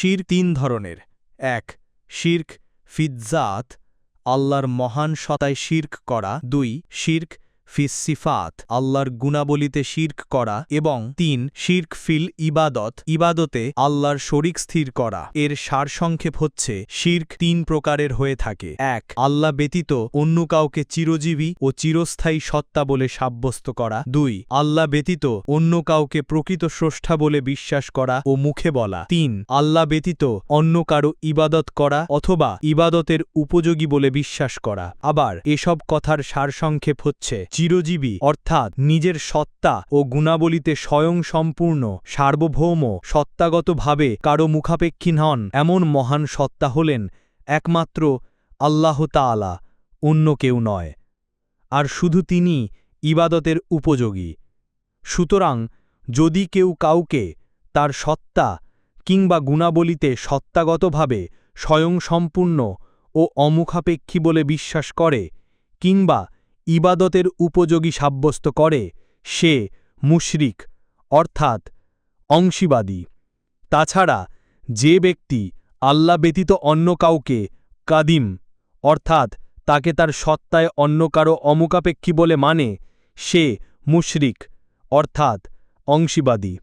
শির তিন ধরনের। এক শির্ক ফিজ্জাত আল্লাহর মহান সতায় শির্ক করা। দুই শির্ক ফিস সিফাত, আল্লাহর গুণাবলিতে শির্ক করা এবং তিন, শির্ক ফিল ইবাদত, ইবাদতে আল্লাহর শরিক স্থির করা। এর সারসংক্ষেপ হচ্ছে, শির্ক তিন প্রকারের হয়ে থাকে। এক, আল্লাহ ব্যতীত অন্য কাউকে চিরজীবী ও চিরস্থায়ী সত্তা বলে সাব্যস্ত করা। দুই, আল্লাহ ব্যতীত অন্য কাউকে প্রকৃত স্রষ্টা বলে বিশ্বাস করা ও মুখে বলা। তিন, আল্লাহ ব্যতীত অন্য কারও ইবাদত করা অথবা ইবাদতের উপযোগী বলে বিশ্বাস করা। আবার এসব কথার সারসংক্ষেপ হচ্ছে চিরজীবী, অর্থাৎ নিজের সত্তা ও গুণাবলিতে স্বয়ং সম্পূর্ণ, সার্বভৌম, সত্তাগতভাবে কারও মুখাপেক্ষী হন এমন মহান সত্তা হলেন একমাত্র আল্লাহ তাআলা, অন্য কেউ নয়। আর শুধু তিনি ইবাদতের উপযোগী। সুতরাং যদি কেউ কাউকে তার সত্তা কিংবা গুণাবলিতে সত্তাগতভাবে স্বয়ংসম্পূর্ণ ও অমুখাপেক্ষী বলে বিশ্বাস করে কিংবা ইবাদতের উপযোগী সাব্যস্ত করে সে মুশরিক, অর্থাৎ অংশীবাদী। তাছাড়া যে ব্যক্তি আল্লাহ ব্যতীত অন্য কাউকে কাদিম, অর্থাৎ তাকে তার সত্তায় অন্য কারও অমুখাপেক্ষী বলে মানে সে মুশরিক, অর্থাৎ অংশীবাদী।